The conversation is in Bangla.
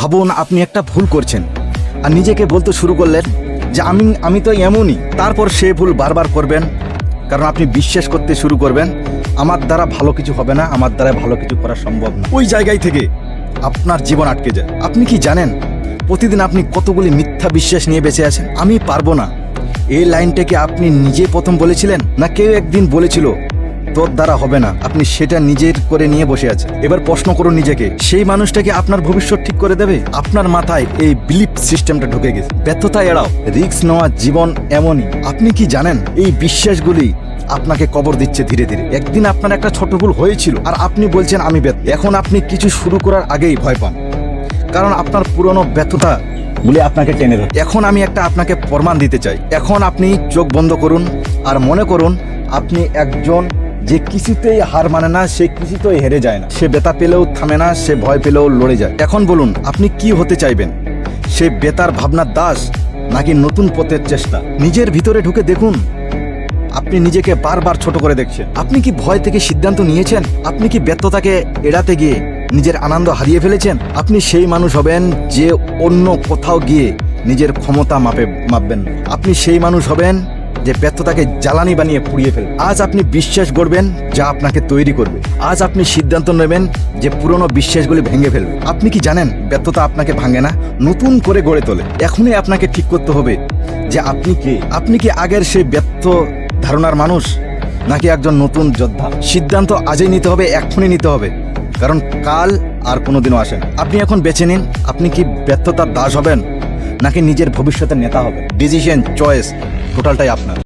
ভাবুন আপনি একটা ভুল করছেন। আর নিজেকে বলতে শুরু করলেন যে আমি আমি তো এমনই। তারপর সে ভুল বারবার করবেন, কারণ আপনি বিশ্বাস করতে শুরু করবেন, আমার দ্বারা ভালো কিছু হবে না, আমার দ্বারা ভালো কিছু করা সম্ভব না। ওই জায়গায় থেকে আপনার জীবন আটকে যায়। আপনি কি জানেন, প্রতিদিন আপনি কতগুলি মিথ্যা বিশ্বাস নিয়ে বেঁচে আছেন? আমি পারব না। এই লাইনটাকে আপনি নিজে প্রথম বলেছিলেন, না কেউ একদিন বলেছিল তোর দ্বারা হবে না। আপনি সেটা নিজের করে নিয়ে বসে আছেন। এবার প্রশ্ন করুন নিজেকে, সেই মানুষটাকে আপনার ভবিষ্যৎ ঠিক করে দেবে? আপনার মাথায় এই বিলিপ সিস্টেমটা ঢুকে গেছে। ব্যর্থতা এড়াও। রিস্ক নেওয়া জীবন এমনই। আপনি কি জানেন? এই বিশ্বাসগুলি আপনাকে কবর দিচ্ছে ধীরে ধীরে। একদিন আপনার একটা ছোট ভুল হয়েছিল আর আপনি বলছেন, আমি ব্যর্থ। এখন আপনি কিছু শুরু করার আগেই ভয় পান। কারণ আপনার পুরনো ব্যর্থতা বলে আপনাকে টেনে ধরে এখন আমি একটা আপনাকে প্রমাণ দিতে চাই। এখন আপনি চোখ বন্ধ করুন আর মনে করুন, আপনি একজন যে কিছুতেই হার মানে না, সে কিছুতেই হেরে যায় না। সে বেতা পেলেও থামে না, সে ভয় পেলেও লড়ে যায়। এখন বলুন, আপনি কি হতে চাইবেন? সে বেতার ভাবনার দাস নাকি নতুন পথের চেষ্টা? নিজের ভিতরে ঢুকে দেখুন। আপনি নিজেকে বারবার ছোট করে দেখছেন। আপনি কি ভয় থেকে সিদ্ধান্ত নিয়েছেন? আপনি কি ব্যর্থতাকে এড়াতে গিয়ে নিজের আনন্দ হারিয়ে ফেলেছেন? আপনি সেই মানুষ হবেন যে অন্য কোথাও গিয়ে নিজের ক্ষমতা মাপে, মাপবেন আপনি সেই মানুষ হবেন যে ব্যর্থতাকে জ্বালানি বানিয়ে পুড়িয়ে ফেলবে। আজ আপনি বিশ্বাস গড়বেন যা আপনাকে তৈরি করবে। আজ আপনি সিদ্ধান্ত নেবেন যে পুরনো বিশ্বাসগুলি ভেঙে ফেলবে। আপনি কি জানেন, ব্যর্থতা আপনাকে ভাঙে না? নতুন করে গড়ে তোলে। এখনই আপনাকে ঠিক করতে হবে যে আপনি কে। আপনি কি আগের সেই ব্যর্থ ধারণার মানুষ, নাকি একজন নতুন যোদ্ধা? সিদ্ধান্ত আজই নিতে হবে এক্ষুনি নিতে হবে। কারণ কাল আর কোনোদিনও আসে না। আপনি এখন বেছে নিন, আপনি কি ব্যর্থতার দাস হবেন? নাকি নিজের ভবিষ্যতের নেতা হবে। ডিসিশন চয়েস টোটালটাই আপনার।